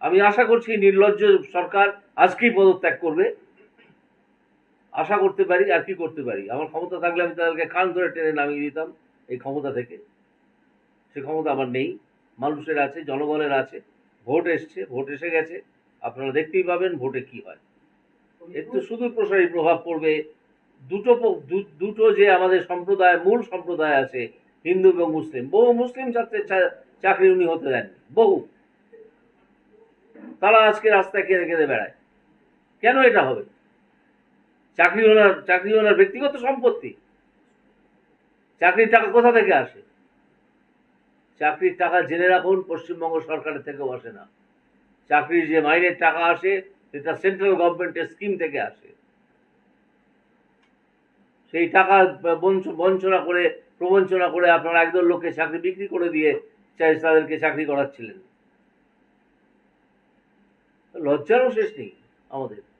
আমি আশা করছি নির্লজ্জ সরকার আজকেই পদত্যাগ করবে। আশা করতে পারি আর কি করতে পারি। আমার ক্ষমতা থাকলে আমি তাদেরকে কান ধরে টেনে নামিয়ে দিতাম এই ক্ষমতা থেকে। সে ক্ষমতা আমার নেই। মানুষের আছে, জনগণের আছে। ভোট এসছে, ভোট এসে গেছে। আপনারা দেখতেই পাবেন ভোটে কি হয়। একটু সুদূর প্রসারী প্রভাব পড়বে। দুটো দুটো যে আমাদের সম্প্রদায়, মূল সম্প্রদায় আছে, হিন্দু এবং মুসলিম, বহু মুসলিম ছাত্রের চাকরি উনি হতে দেননি। বহু। তারা আজকে রাস্তায় কেঁদে কেঁদে বেড়ায়। কেন এটা হবে? চাকরি ওনার চাকরি ওনার ব্যক্তিগত সম্পত্তি। চাকরির টাকা কোথা থেকে আসে? চাকরির টাকা জেনে রাখুন, পশ্চিমবঙ্গ সরকারের থেকেও আসে না। চাকরির যে মাইনের টাকা আসে, সেটা সেন্ট্রাল গভর্নমেন্টের স্কিম থেকে আসে। সেই টাকা বঞ্চ- বঞ্চনা করে, প্রবঞ্চনা করে আপনারা একদল লোককে চাকরি বিক্রি করে দিয়ে তাদেরকে চাকরি করাচ্ছিলেন। লজ্জারও শেষ নেই আমাদের।